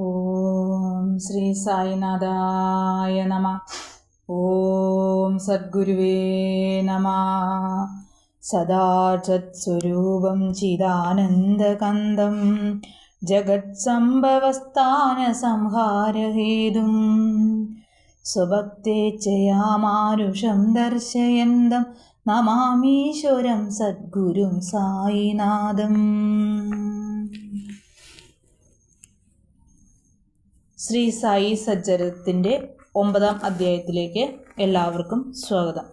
ഓം ശ്രീ സായിനാഥായ നമ. ഓം സദ്ഗുരുവേ നമ. സദാചത്സ്വരൂപം ചിദാനന്ദകന്ദം ജഗത്സംഭവസ്ഥാനസംഹാരഹേതും സ്വഭക്തേച്ഛയാമാരുഷം ദർശയന്തം. നമാമീശ്വരം സദ്ഗുരും സായിനാഥം. ശ്രീ സായി സജ്ജരത്തിന്റെ ഒമ്പതാം അധ്യായത്തിലേക്ക് എല്ലാവർക്കും സ്വാഗതം.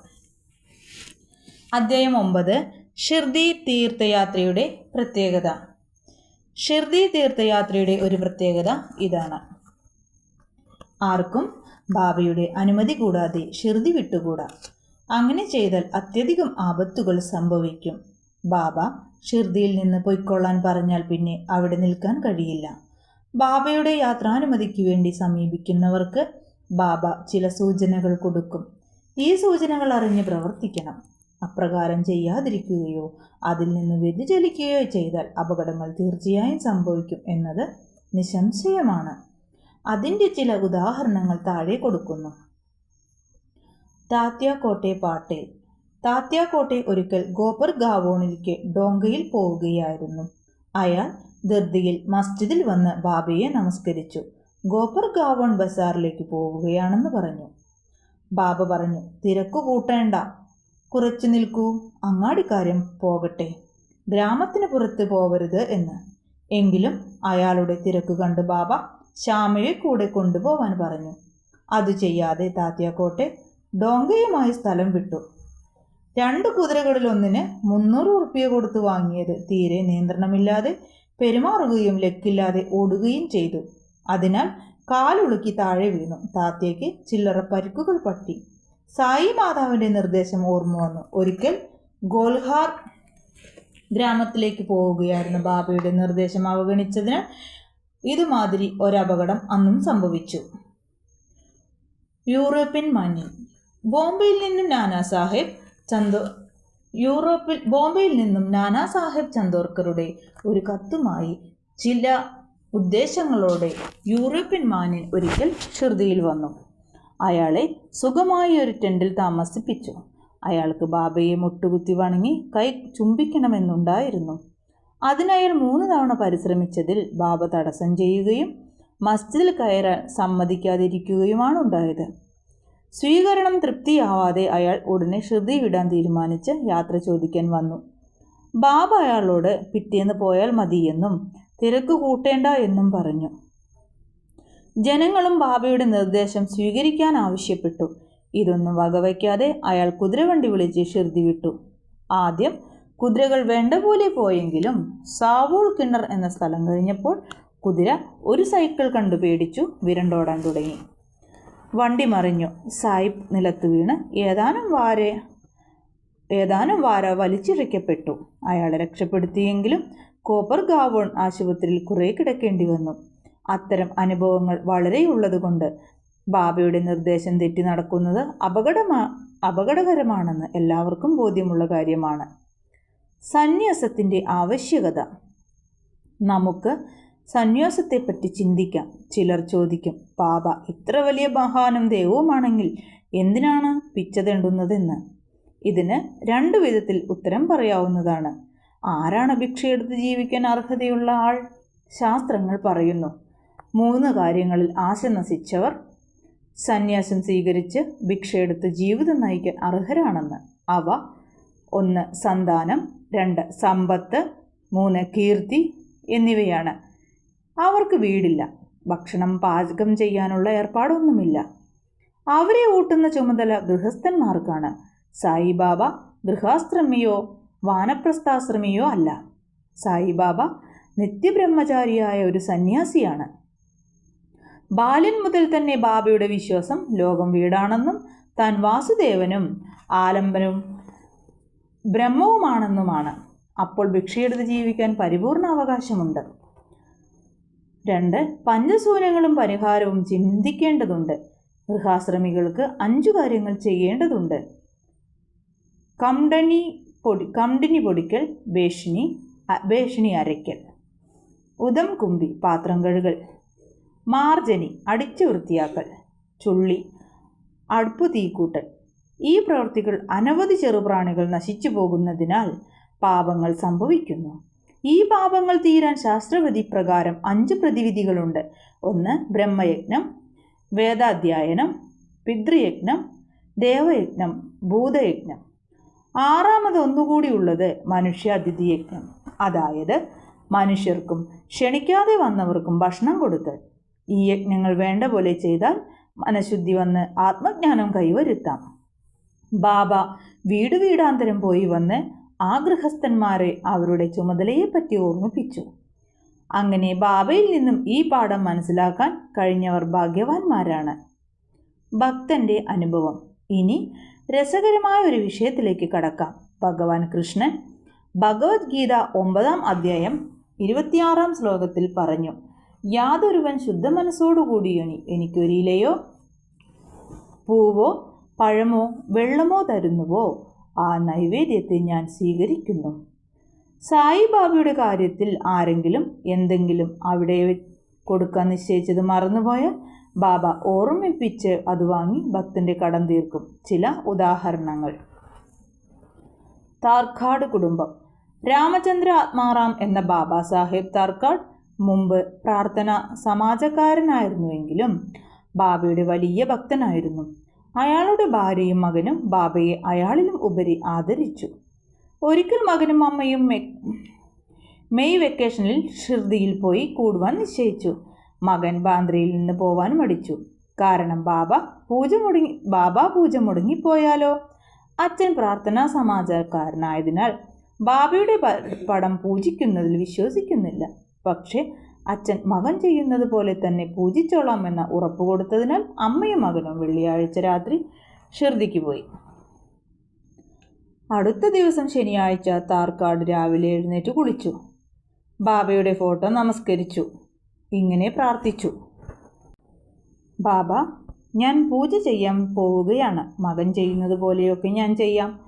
അധ്യായം ഒമ്പത് ഷിർദി തീർത്ഥയാത്രയുടെ പ്രത്യേകത. ഷിർദി തീർത്ഥയാത്രയുടെ ഒരു പ്രത്യേകത ഇതാണ്. ആർക്കും ബാബയുടെ അനുമതി കൂടാതെ ഷിർദി വിട്ടുകൂടാ. അങ്ങനെ ചെയ്താൽ അത്യധികം ആപത്തുകൾ സംഭവിക്കും. ബാബ ഷിർദിയിൽ നിന്ന് പൊയ്ക്കൊള്ളാൻ പറഞ്ഞാൽ പിന്നെ അവിടെ നിൽക്കാൻ കഴിയില്ല. ബാബയുടെ യാത്രാനുമതിക്ക് വേണ്ടി സമീപിക്കുന്നവർക്ക് ബാബ ചില സൂചനകൾ കൊടുക്കും. ഈ സൂചനകൾ അറിഞ്ഞ് പ്രവർത്തിക്കണം. അപ്രകാരം ചെയ്യാതിരിക്കുകയോ അതിൽ നിന്ന് വ്യതിചലിക്കുകയോ ചെയ്താൽ അപകടങ്ങൾ തീർച്ചയായും സംഭവിക്കും എന്നത് നിസ്സംശയമാണ്. അതിന്റെ ചില ഉദാഹരണങ്ങൾ താഴെ കൊടുക്കുന്നു. താത്യാക്കോട്ടെ പാട്ടേൽ. താത്യാക്കോട്ടെ ഒരിക്കൽ ഗോപർ ഗാവോണിലേക്ക് ഡോങ്കയിൽ പോവുകയായിരുന്നു. അയാൾ ധൃതിയിൽ മസ്ജിദിൽ വന്ന് ബാബയെ നമസ്കരിച്ചു. ഗോപർ ഗാവോൺ ബസാറിലേക്ക് പോവുകയാണെന്ന് പറഞ്ഞു. ബാബ പറഞ്ഞു തിരക്കു കൂട്ടേണ്ട. കുറച്ചു നിൽക്കൂ. അങ്ങാടിക്കാര്യം പോകട്ടെ. ഗ്രാമത്തിന് പുറത്ത് പോവരുത് എന്ന്. എങ്കിലും അയാളുടെ തിരക്ക് കണ്ട് ബാബ ശ്യാമയെ കൂടെ കൊണ്ടുപോവാൻ പറഞ്ഞു. അത് ചെയ്യാതെ താത്യാക്കോട്ടെ ഡോങ്കയുമായി സ്ഥലം വിട്ടു. രണ്ട് കുതിരകളിലൊന്നിന് മുന്നൂറ് ഉറുപ്പിക കൊടുത്ത് വാങ്ങിയത് തീരെ നിയന്ത്രണമില്ലാതെ പെരുമാറുകയും ലക്കില്ലാതെ ഓടുകയും ചെയ്തു. അതിനാൽ കാലുളുക്കി താഴെ വീണു. താത്തയ്ക്ക് ചില്ലറ പരിക്കുകൾ പറ്റി. സായി മാതാവിന്റെ നിർദ്ദേശം ഓർമ്മ വന്നു. ഒരിക്കൽ ഗോൽഹാർ ഗ്രാമത്തിലേക്ക് പോവുകയായിരുന്നു ബാബയുടെ നിർദ്ദേശം അവഗണിച്ചതിന് ഇതുമാതിരി ഒരപകടം അന്നും സംഭവിച്ചു. യൂറോപ്യൻ മണി ബോംബെയിൽ നിന്നും നാനാ സാഹേബ് ചന്ദോ യൂറോപ്പിൽ ബോംബെയിൽ നിന്നും നാനാ സാഹേബ് ചന്ദോർക്കറുടെ ഒരു കത്തുമായി ചില ഉദ്ദേശങ്ങളോടെ യൂറോപ്യൻ മാന്യൻ ഒരിക്കൽ ഷിർദിയിൽ വന്നു. അയാളെ സുഖമായി ഒരു ടെന്റിൽ താമസിപ്പിച്ചു. അയാൾക്ക് ബാബയെ മുട്ടുകുത്തി വണങ്ങി കൈ ചുംബിക്കണമെന്നുണ്ടായിരുന്നു. അതിനയാൾ മൂന്ന് തവണ പരിശ്രമിച്ചതിൽ ബാബ തടസ്സം ചെയ്യുകയും മസ്ജിദിൽ കയറാൻ സമ്മതിക്കാതിരിക്കുകയുമാണ് ഉണ്ടായത് സ്വീകരണം തൃപ്തിയാവാതെ അയാൾ ഉടനെ ശ്രുതി വിടാൻ തീരുമാനിച്ച് യാത്ര ചോദിക്കാൻ വന്നു. ബാബ അയാളോട് പിറ്റേന്ന് പോയാൽ മതിയെന്നും തിരക്ക് കൂട്ടേണ്ട എന്നും പറഞ്ഞു. ജനങ്ങളും ബാബയുടെ നിർദ്ദേശം സ്വീകരിക്കാൻ ആവശ്യപ്പെട്ടു. ഇതൊന്നും വകവയ്ക്കാതെ അയാൾ കുതിരവണ്ടി വിളിച്ച് ഷിർദി വിട്ടു. ആദ്യം കുതിരകൾ വേണ്ട പോലെ പോയെങ്കിലും സാവൂൾ കിണർ എന്ന സ്ഥലം കഴിഞ്ഞപ്പോൾ കുതിര ഒരു സൈക്കിൾ കണ്ടു പേടിച്ചു വിരണ്ടോടാൻ തുടങ്ങി. വണ്ടി മറിഞ്ഞു. സായിബ് നിലത്ത് വീണ്. ഏതാനും വാര ഏതാനും വാര വലിച്ചിഴയ്ക്കപ്പെട്ടു അയാളെ രക്ഷപ്പെടുത്തിയെങ്കിലും കോപ്പർ ഗാവോൺ ആശുപത്രിയിൽ കുറേ കിടക്കേണ്ടി വന്നു. അത്തരം അനുഭവങ്ങൾ വളരെയുള്ളതുകൊണ്ട് ബാബയുടെ നിർദ്ദേശം തെറ്റി നടക്കുന്നത് അപകടമാ അപകടകരമാണെന്ന് എല്ലാവർക്കും ബോധ്യമുള്ള കാര്യമാണ്. സന്യാസത്തിന്റെ ആവശ്യകത. നമുക്ക് സന്യാസത്തെപ്പറ്റി ചിന്തിക്കാം. ചിലർ ചോദിക്കും പാപ ഇത്ര വലിയ മഹാനും ദൈവവുമാണെങ്കിൽ എന്തിനാണ് പിച്ചതെണ്ടുന്നതെന്ന് ഇതിന് രണ്ടു വിധത്തിൽ ഉത്തരം പറയാവുന്നതാണ്. ആരാണ് ഭിക്ഷയെടുത്ത് ജീവിക്കാൻ അർഹതയുള്ള ആൾ? ശാസ്ത്രങ്ങൾ പറയുന്നു. മൂന്ന് കാര്യങ്ങളിൽ ആശ നശിച്ചവർ സന്യാസം സ്വീകരിച്ച് ഭിക്ഷയെടുത്ത് ജീവിതം നയിക്കാൻ അർഹരാണെന്ന്. അവ ഒന്ന് സന്താനം രണ്ട് സമ്പത്ത് മൂന്ന് കീർത്തി എന്നിവയാണ്. അവർക്ക് വീടില്ല. ഭക്ഷണം പാചകം ചെയ്യാനുള്ള ഏർപ്പാടൊന്നുമില്ല. അവരെ ഊട്ടുന്ന ചുമതല ഗൃഹസ്ഥന്മാർക്കാണ്. സായിബാബ ഗൃഹാശ്രമിയോ വാനപ്രസ്ഥാശ്രമിയോ അല്ല. സായിബാബ നിത്യബ്രഹ്മചാരിയായ ഒരു സന്യാസിയാണ്. ബാല്യൻ മുതൽ തന്നെ ബാബയുടെ വിശ്വാസം ലോകം വീടാണെന്നും താൻ വാസുദേവനും ആലംബനും ബ്രഹ്മവുമാണെന്നുമാണ്. അപ്പോൾ ഭിക്ഷയെടുത്ത് ജീവിക്കാൻ പരിപൂർണ അവകാശമുണ്ട്. രണ്ട് പഞ്ചസൂര്യങ്ങളും പരിഹാരവും ചിന്തിക്കേണ്ടതുണ്ട്. ഗൃഹാശ്രമികൾക്ക് അഞ്ചു കാര്യങ്ങൾ ചെയ്യേണ്ടതുണ്ട്. കംഡനി പൊടി കംഡിനി പൊടിക്കൽ ഭേഷണി ഭേഷിണി അരയ്ക്കൽ. ഉദം കുമ്പി പാത്രം കഴുകൽ. മാർജനി അടിച്ചു വൃത്തിയാക്കൽ. ചുള്ളി അടുപ്പ് തീക്കൂട്ടൽ. ഈ പ്രവൃത്തികൾ അനവധി ചെറുപ്രാണികൾ നശിച്ചു പോകുന്നതിനാൽ പാപങ്ങൾ സംഭവിക്കുന്നു. ഈ പാപങ്ങൾ തീരാൻ ശാസ്ത്രവിധി പ്രകാരം അഞ്ച് പ്രതിവിധികളുണ്ട്. ഒന്ന് ബ്രഹ്മയജ്ഞം വേദാധ്യായനം പിതൃയജ്ഞം ദേവയജ്ഞം ഭൂതയജ്ഞം. ആറാമത് ഒന്നുകൂടി ഉള്ളത് മനുഷ്യാതിഥിയജ്ഞം. അതായത് മനുഷ്യർക്കും ക്ഷണിക്കാതെ വന്നവർക്കും ഭക്ഷണം കൊടുത്ത് ഈ യജ്ഞങ്ങൾ വേണ്ട പോലെ ചെയ്താൽ മനഃശുദ്ധി വന്ന് ആത്മജ്ഞാനം കൈവരുത്താം. ബാബ വീട് വീടാന്തരം പോയി വന്ന് ആ ഗൃഹസ്ഥന്മാരെ അവരുടെ ചുമതലയെപ്പറ്റി ഓർമ്മിപ്പിച്ചു. അങ്ങനെ ബാബയിൽ നിന്നും ഈ പാഠം മനസ്സിലാക്കാൻ കഴിഞ്ഞവർ ഭാഗ്യവാന്മാരാണ്. ഭക്തന്റെ അനുഭവം. ഇനി രസകരമായ ഒരു വിഷയത്തിലേക്ക് കടക്കാം. ഭഗവാൻ കൃഷ്ണൻ ഭഗവത്ഗീത ഒമ്പതാം അധ്യായം ഇരുപത്തിയാറാം ശ്ലോകത്തിൽ പറഞ്ഞു യാതൊരുവൻ ശുദ്ധ മനസ്സോടുകൂടി എനിക്കൊരു ഇലയോ പൂവോ പഴമോ വെള്ളമോ തരുന്നുവോ? ആ നൈവേദ്യത്തെ ഞാൻ സ്വീകരിക്കുന്നു. സായിബാബയുടെ കാര്യത്തിൽ ആരെങ്കിലും എന്തെങ്കിലും അവിടെ കൊടുക്കാൻ നിശ്ചയിച്ചത് മറന്നുപോയാൽ ബാബ ഓർമ്മിപ്പിച്ച് അത് വാങ്ങി ഭക്തന്റെ കടം തീർക്കും. ചില ഉദാഹരണങ്ങൾ. താർക്കാട് കുടുംബം. രാമചന്ദ്ര ആത്മാറാം എന്ന ബാബ സാഹേബ് താർക്കാട് മുമ്പ് പ്രാർത്ഥന സമാജക്കാരനായിരുന്നുവെങ്കിലും ബാബയുടെ വലിയ ഭക്തനായിരുന്നു. അയാളുടെ ഭാര്യയും മകനും ബാബയെ അയാളിലും ഉപരി ആദരിച്ചു. ഒരിക്കൽ മകനും അമ്മയും മെയ് വെക്കേഷനിൽ ഷിർദിയിൽ പോയി കൂടുവാൻ നിശ്ചയിച്ചു. മകൻ ബാന്ദ്രയിൽ നിന്ന് പോവാൻ മടിച്ചു. കാരണം ബാബ പൂജ മുടങ്ങി ബാബ പൂജ മുടങ്ങിപ്പോയാലോ? അച്ഛൻ പ്രാർത്ഥനാ സമാചാരക്കാരനായതിനാൽ ബാബയുടെ പടം പൂജിക്കുന്നതിൽ വിശ്വസിക്കുന്നില്ല. പക്ഷേ അച്ഛൻ മകൻ ചെയ്യുന്നത് പോലെ തന്നെ പൂജിച്ചോളാമെന്ന ഉറപ്പ് കൊടുത്തതിനാൽ അമ്മയും മകനും വെള്ളിയാഴ്ച രാത്രി ഷിർദിക്ക് പോയി. അടുത്ത ദിവസം ശനിയാഴ്ച താർക്കാട് രാവിലെ എഴുന്നേറ്റ് കുളിച്ചു. ബാബയുടെ ഫോട്ടോ നമസ്കരിച്ചു. ഇങ്ങനെ പ്രാർത്ഥിച്ചു. ബാബ ഞാൻ പൂജ ചെയ്യാൻ പോവുകയാണ്. മകൻ ചെയ്യുന്നത് പോലെയൊക്കെ ഞാൻ ചെയ്യാം.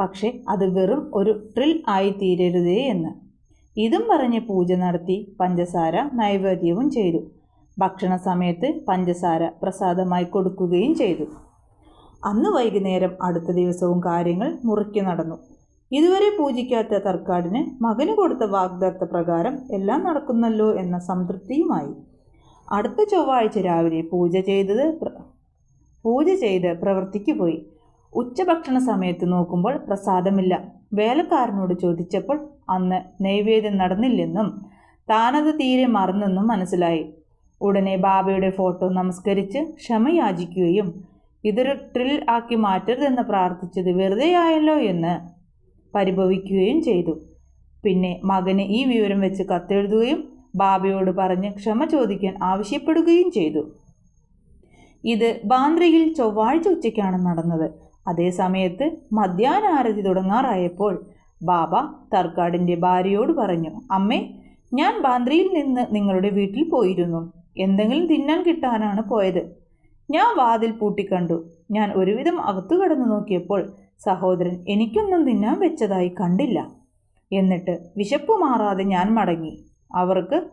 പക്ഷേ അത് വെറും ഒരു ട്രിൽ ആയി തീരരുതേ എന്ന്. ഇതും പറഞ്ഞ് പൂജ നടത്തി പഞ്ചസാര നൈവേദ്യവും ചെയ്തു. ഭക്ഷണ സമയത്ത് പഞ്ചസാര പ്രസാദമായി കൊടുക്കുകയും ചെയ്തു. അന്ന് വൈകുന്നേരം അടുത്ത ദിവസവും കാര്യങ്ങൾ മുറിക്കു നടന്നു. ഇതുവരെ പൂജിക്കാത്ത തർക്കാടിന് മകന് കൊടുത്ത വാഗ്ദത്ത പ്രകാരം എല്ലാം നടക്കുന്നല്ലോ എന്ന സംതൃപ്തിയുമായി. അടുത്ത ചൊവ്വാഴ്ച രാവിലെ പൂജ ചെയ്തത് പൂജ ചെയ്ത് പ്രവൃത്തിക്ക് പോയി. ഉച്ചഭക്ഷണ സമയത്ത് നോക്കുമ്പോൾ പ്രസാദമില്ല. വേലക്കാരനോട് ചോദിച്ചപ്പോൾ അന്ന് നൈവേദ്യം നടന്നില്ലെന്നും താനത് തീരെ മറന്നെന്നും മനസ്സിലായി. ഉടനെ ബാബയുടെ ഫോട്ടോ നമസ്കരിച്ച് ക്ഷമയാചിക്കുകയും ഇതൊരു ട്രിൽ ആക്കി മാറ്റരുതെന്ന് പ്രാർത്ഥിച്ചത് വെറുതെയായല്ലോ എന്ന് പരിഭവിക്കുകയും ചെയ്തു. പിന്നെ മകന് ഈ വിവരം വെച്ച് കത്തെഴുതുകയും ബാബയോട് പറഞ്ഞ് ക്ഷമ ചോദിക്കാൻ ആവശ്യപ്പെടുകയും ചെയ്തു. ഇത് ബാന്ദ്രയിൽ ചൊവ്വാഴ്ച ഉച്ചയ്ക്കാണ് നടന്നത്. അതേ സമയത്ത് മധ്യാഹ്ന ആരതി തുടങ്ങാറായപ്പോൾ ബാബ തർക്കാടിന്റെ ഭാര്യയോട് പറഞ്ഞു അമ്മേ ഞാൻ ബാന്ദ്രയിൽ നിന്ന് നിങ്ങളുടെ വീട്ടിൽ പോയിരുന്നു. എന്തെങ്കിലും തിന്നാൻ കിട്ടാനാണ് പോയത്. ഞാൻ വാതിൽ പൂട്ടിക്കണ്ടു. ഞാൻ ഒരുവിധം അകത്തു കടന്നു നോക്കിയപ്പോൾ സഹോദരൻ എനിക്കൊന്നും തിന്നാൻ വെച്ചതായി കണ്ടില്ല. എന്നിട്ട് വിശപ്പ് മാറാതെ ഞാൻ മടങ്ങി. അവർക്ക്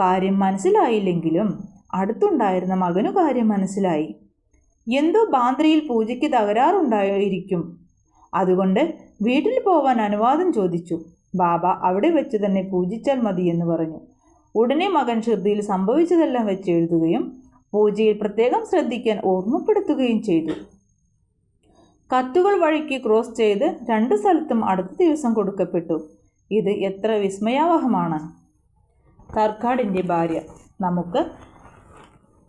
കാര്യം മനസ്സിലായില്ലെങ്കിലും അടുത്തുണ്ടായിരുന്ന മകനു കാര്യം മനസ്സിലായി. എന്തോ ബാന്ദ്രയിൽ പൂജയ്ക്ക് തകരാറുണ്ടായിരിക്കും. അതുകൊണ്ട് വീട്ടിൽ പോവാൻ അനുവാദം ചോദിച്ചു. ബാബ അവിടെ വെച്ച് തന്നെ പൂജിച്ചാൽ മതി എന്ന് പറഞ്ഞു. ഉടനെ മകൻ ഷിർദിയിൽ സംഭവിച്ചതെല്ലാം വെച്ച് എഴുതുകയും പൂജയിൽ പ്രത്യേകം ശ്രദ്ധിക്കാൻ ഓർമ്മപ്പെടുത്തുകയും ചെയ്തു. കത്തുകൾ വഴിക്ക് ക്രോസ് ചെയ്ത് രണ്ട് സ്ഥലത്തും അടുത്ത ദിവസം കൊടുക്കപ്പെട്ടു. ഇത് എത്ര വിസ്മയാവഹമാണ്. കർക്കാടിന്റെ ഭാര്യ. നമുക്ക്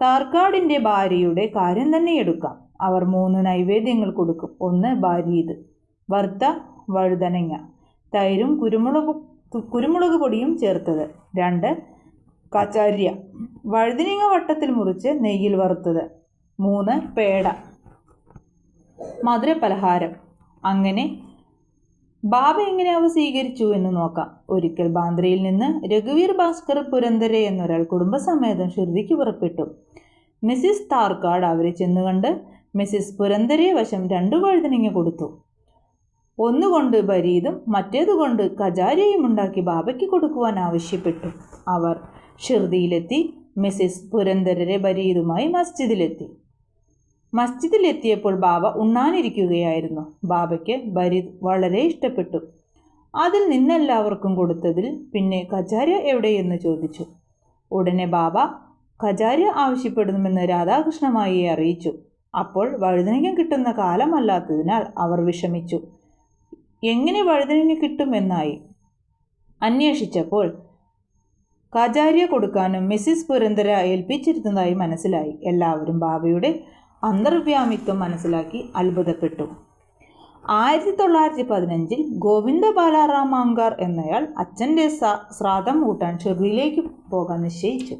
താർക്കാടിന്റെ ഭാര്യയുടെ കാര്യം തന്നെ എടുക്കാം. അവർ മൂന്ന് നൈവേദ്യങ്ങൾ കൊടുക്കും. ഒന്ന് ഭാര്യീത് വറുത്ത വഴുതനങ്ങ തൈരും കുരുമുളക് കുരുമുളക് പൊടിയും ചേർത്തത്. രണ്ട് കച്ചാര്യ വഴുതനങ്ങ വട്ടത്തിൽ മുറിച്ച് നെയ്യിൽ വറുത്തത്. മൂന്ന് പേട മധുരപലഹാരം. അങ്ങനെ ബാബ എങ്ങനെ അവ സ്വീകരിച്ചു എന്ന് നോക്കാം. ഒരിക്കൽ ബാന്ദ്രയിൽ നിന്ന് രഘുവീർ ഭാസ്കർ പുരന്തരെ എന്നൊരാൾ കുടുംബസമേതം ഷിർദിക്ക് പുറപ്പെട്ടു. മിസ്സിസ് താർക്കാട് അവരെ ചെന്നുകണ്ട് മിസ്സിസ് പുരന്തരെ വശം രണ്ടു വഴുതനങ്ങ കൊടുത്തു. ഒന്നുകൊണ്ട് ബരീദും മറ്റേതുകൊണ്ട് കജാരിയും ഉണ്ടാക്കി ബാബയ്ക്ക് കൊടുക്കുവാൻ ആവശ്യപ്പെട്ടു. അവർ ഷിർദിയിലെത്തി മിസ്സിസ് പുരന്തരരെ ബരീദുമായി മസ്ജിദിലെത്തി. മസ്ജിദിലെത്തിയപ്പോൾ ബാബ ഉണ്ണാനിരിക്കുകയായിരുന്നു. ബാബയ്ക്ക് ബരി വളരെ ഇഷ്ടപ്പെട്ടു. അതിൽ നിന്നെല്ലാവർക്കും കൊടുത്തതിൽ പിന്നെ കചാര്യ എവിടെയെന്ന് ചോദിച്ചു. ഉടനെ ബാബ കചാര്യ ആവശ്യപ്പെടുമെന്ന് രാധാകൃഷ്ണമായി അറിയിച്ചു. അപ്പോൾ വഴുതനങ്ങ കിട്ടുന്ന കാലമല്ലാത്തതിനാൽ അവർ വിഷമിച്ചു. എങ്ങനെ വഴുതനങ്ങ കിട്ടുമെന്നായി അന്വേഷിച്ചപ്പോൾ കചാര്യ കൊടുക്കാനും മിസ്സിസ് പുരന്തര ഏൽപ്പിച്ചിരുന്നതായി മനസ്സിലായി. എല്ലാവരും ബാബയുടെ അന്തർവ്യാമിത്വം മനസ്സിലാക്കി അത്ഭുതപ്പെട്ടു. ആയിരത്തി തൊള്ളായിരത്തി പതിനഞ്ചിൽ ഗോവിന്ദ ബാലാറാം എന്നയാൾ അച്ഛന്റെ ശ്രാദ്ധം കൂട്ടാൻ ഷെറിയിലേക്ക് പോകാൻ നിശ്ചയിച്ചു.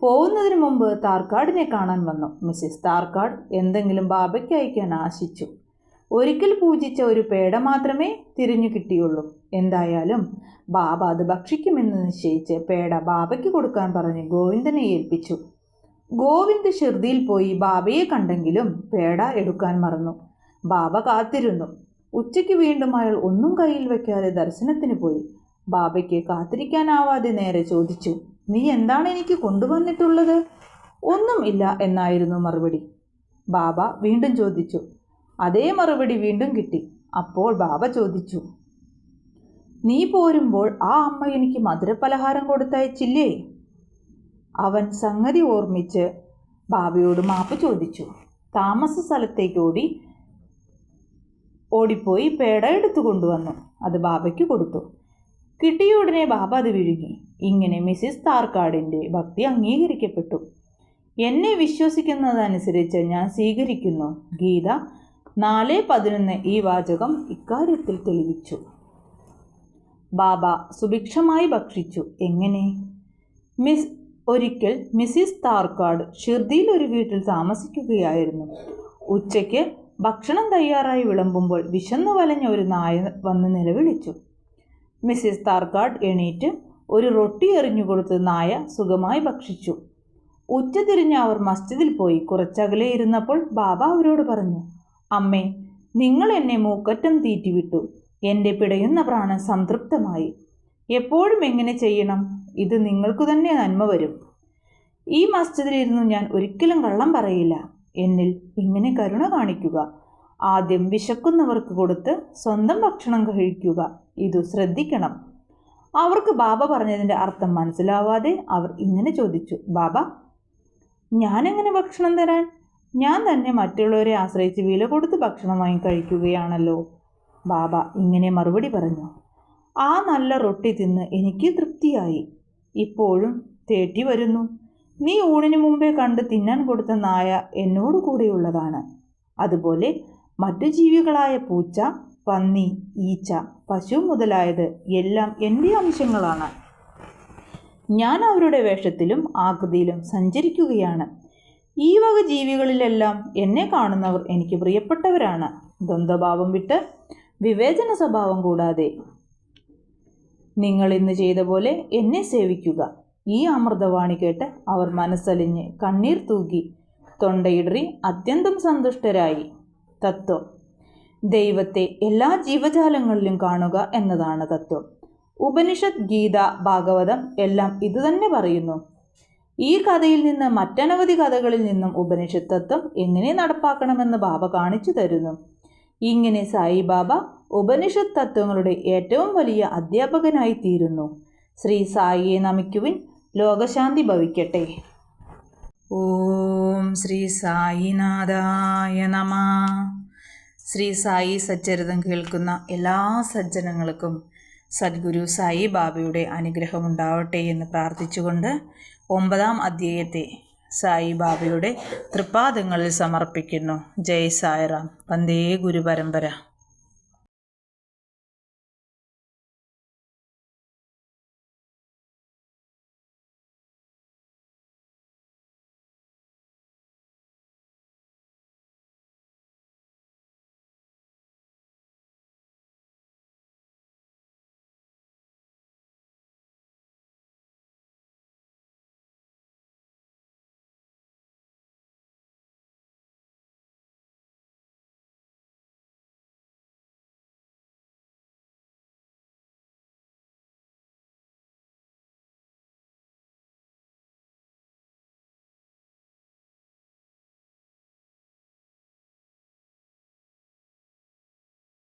പോകുന്നതിന് മുമ്പ് താർക്കാടിനെ കാണാൻ വന്നു. മിസ്സിസ് താർക്കാട് എന്തെങ്കിലും ബാബയ്ക്ക് അയക്കാൻ ആശിച്ചു. ഒരിക്കൽ പൂജിച്ച ഒരു പേട മാത്രമേ തിരിഞ്ഞു കിട്ടിയുള്ളൂ. എന്തായാലും ബാബ അത് ഭക്ഷിക്കുമെന്ന് നിശ്ചയിച്ച് പേട ബാബയ്ക്ക് കൊടുക്കാൻ പറഞ്ഞ് ഗോവിന്ദനെ ഏൽപ്പിച്ചു. ഗോവിന്ദ് ഷിർദിയിൽ പോയി ബാബയെ കണ്ടെങ്കിലും പേട എടുക്കാൻ മറന്നു. ബാബ കാത്തിരുന്നു. ഉച്ചയ്ക്ക് വീണ്ടും അയാൾ ഒന്നും കയ്യിൽ വെക്കാതെ ദർശനത്തിന് പോയി. ബാബയ്ക്ക് കാത്തിരിക്കാനാവാതെ നേരെ ചോദിച്ചു നീ എന്താണ് എനിക്ക് കൊണ്ടുവന്നിട്ടുള്ളത്? ഒന്നും ഇല്ല എന്നായിരുന്നു മറുപടി. ബാബ വീണ്ടും ചോദിച്ചു അതേ മറുപടി വീണ്ടും കിട്ടി. അപ്പോൾ ബാബ ചോദിച്ചു നീ പോരുമ്പോൾ ആ അമ്മ എനിക്ക് മധുരപലഹാരം കൊടുത്തയച്ചില്ലേ? അവൻ സംഗതി ഓർമ്മിച്ച് ബാബയോട് മാപ്പ് ചോദിച്ചു. താമസ സ്ഥലത്തേക്ക് ഓടി ഓടിപ്പോയി പേട എടുത്തു കൊണ്ടുവന്നു. അത് ബാബയ്ക്ക് കൊടുത്തു. കിട്ടിയ ഉടനെ ബാബ അത് വിഴുങ്ങി. ഇങ്ങനെ മിസ്സിസ് താർക്കാടിന്റെ ഭക്തി അംഗീകരിക്കപ്പെട്ടു. എന്നെ വിശ്വസിക്കുന്നതനുസരിച്ച് ഞാൻ സ്വീകരിക്കുന്നു. ഗീത നാല് പതിനൊന്ന് ഈ വാചകം ഇക്കാര്യത്തിൽ തെളിയിച്ചു. ബാബ സുഭിക്ഷമായി ഭക്ഷിച്ചു. എങ്ങനെ? മിസ് ഒരിക്കൽ മിസ്സിസ് താർക്കാട് ഷിർദിയിൽ ഒരു വീട്ടിൽ താമസിക്കുകയായിരുന്നു. ഉച്ചയ്ക്ക് ഭക്ഷണം തയ്യാറായി വിളമ്പുമ്പോൾ വിശന്നു വലഞ്ഞ ഒരു നായ വന്ന് നിലവിളിച്ചു. മിസ്സിസ് താർക്കാട് എണീറ്റ് ഒരു റൊട്ടി എറിഞ്ഞുകൊടുത്ത് നായ സുഖമായി ഭക്ഷിച്ചു. ഉച്ചതിരിഞ്ഞ് അവർ മസ്ജിദിൽ പോയി. കുറച്ചകലെ ഇരുന്നപ്പോൾ ബാബ അവരോട് പറഞ്ഞു അമ്മേ നിങ്ങൾ എന്നെ മൂക്കറ്റം തീറ്റിവിട്ടു. എന്റെ പിടയുന്ന പ്രാണൻ സംതൃപ്തമായി. എപ്പോഴും എങ്ങനെ ചെയ്യണം? ഇത് നിങ്ങൾക്ക് തന്നെ നന്മ വരും. ഈ മസ്ജിദിലിരുന്നു ഞാൻ ഒരിക്കലും കള്ളം പറയില്ല. എന്നിൽ ഇങ്ങനെ കരുണ കാണിക്കുക. ആദ്യം വിശക്കുന്നവർക്ക് കൊടുത്ത് സ്വന്തം ഭക്ഷണം കഴിക്കുക. ഇതു ശ്രദ്ധിക്കണം. അവർക്ക് ബാബ പറഞ്ഞതിന്റെ അർത്ഥം മനസ്സിലാവാതെ അവർ ഇങ്ങനെ ചോദിച്ചു ബാബ ഞാനെങ്ങനെ ഭക്ഷണം തരാൻ? ഞാൻ തന്നെ മറ്റുള്ളവരെ ആശ്രയിച്ച് വില കൊടുത്ത് ഭക്ഷണം വാങ്ങി കഴിക്കുകയാണല്ലോ. ബാബ ഇങ്ങനെ മറുപടി പറഞ്ഞു. ആ നല്ല റൊട്ടി തിന്ന് എനിക്ക് തൃപ്തിയായി. ഇപ്പോഴും തേട്ടി വരുന്നു. നീ ഊണിനു മുമ്പേ കണ്ട് തിന്നാൻ കൊടുത്ത നായ എന്നോട് കൂടെയുള്ളതാണ്. അതുപോലെ മറ്റു ജീവികളായ പൂച്ച പന്നി ഈച്ച പശു മുതലായത് എല്ലാം എന്റെ അംശങ്ങളാണ്. ഞാൻ അവരുടെ വേഷത്തിലും ആകൃതിയിലും സഞ്ചരിക്കുകയാണ്. ഈ വക ജീവികളിലെല്ലാം എന്നെ കാണുന്നവർ എനിക്ക് പ്രിയപ്പെട്ടവരാണ്. ദ്വന്ദ്ഭാവം വിട്ട് വിവേചന സ്വഭാവം കൂടാതെ നിങ്ങൾ ഇന്ന് ചെയ്ത പോലെ എന്നെ സേവിക്കുക. ഈ അമൃതവാണി കേട്ട് അവർ മനസ്സലിഞ്ഞ് കണ്ണീർ തൂകി തൊണ്ടയിടറി അത്യന്തം സന്തുഷ്ടരായി. തത്വം. ദൈവത്തെ എല്ലാ ജീവജാലങ്ങളിലും കാണുക എന്നതാണ് തത്വം. ഉപനിഷത് ഗീത ഭാഗവതം എല്ലാം ഇതുതന്നെ പറയുന്നു. ഈ കഥയിൽ നിന്ന് മറ്റനവധി കഥകളിൽ നിന്നും ഉപനിഷത്ത് തത്വം എങ്ങനെ നടപ്പാക്കണമെന്ന് ബാബ കാണിച്ചു തരുന്നു. ഇങ്ങനെ സായിബാബ ഉപനിഷത്ത് തത്വങ്ങളുടെ ഏറ്റവും വലിയ അധ്യാപകനായി തീരുന്നു ശ്രീ സായിയെ നമിക്കുവിൻ ലോകശാന്തി ഭവിക്കട്ടെ. ഓം ശ്രീ സായിനാഥായ നമ. ശ്രീ സായി സച്ചരിതം കേൾക്കുന്ന എല്ലാ സജ്ജനങ്ങൾക്കും സദ്ഗുരു സായി ബാബയുടെ അനുഗ്രഹം ഉണ്ടാവട്ടെ എന്ന് പ്രാർത്ഥിച്ചുകൊണ്ട് ഒമ്പതാം അധ്യായത്തെ സായി ബാബയുടെ തൃപ്പാദങ്ങളിൽ സമർപ്പിക്കുന്നു. ജയ് സായിറാം. വന്ദേ ഗുരു പരമ്പര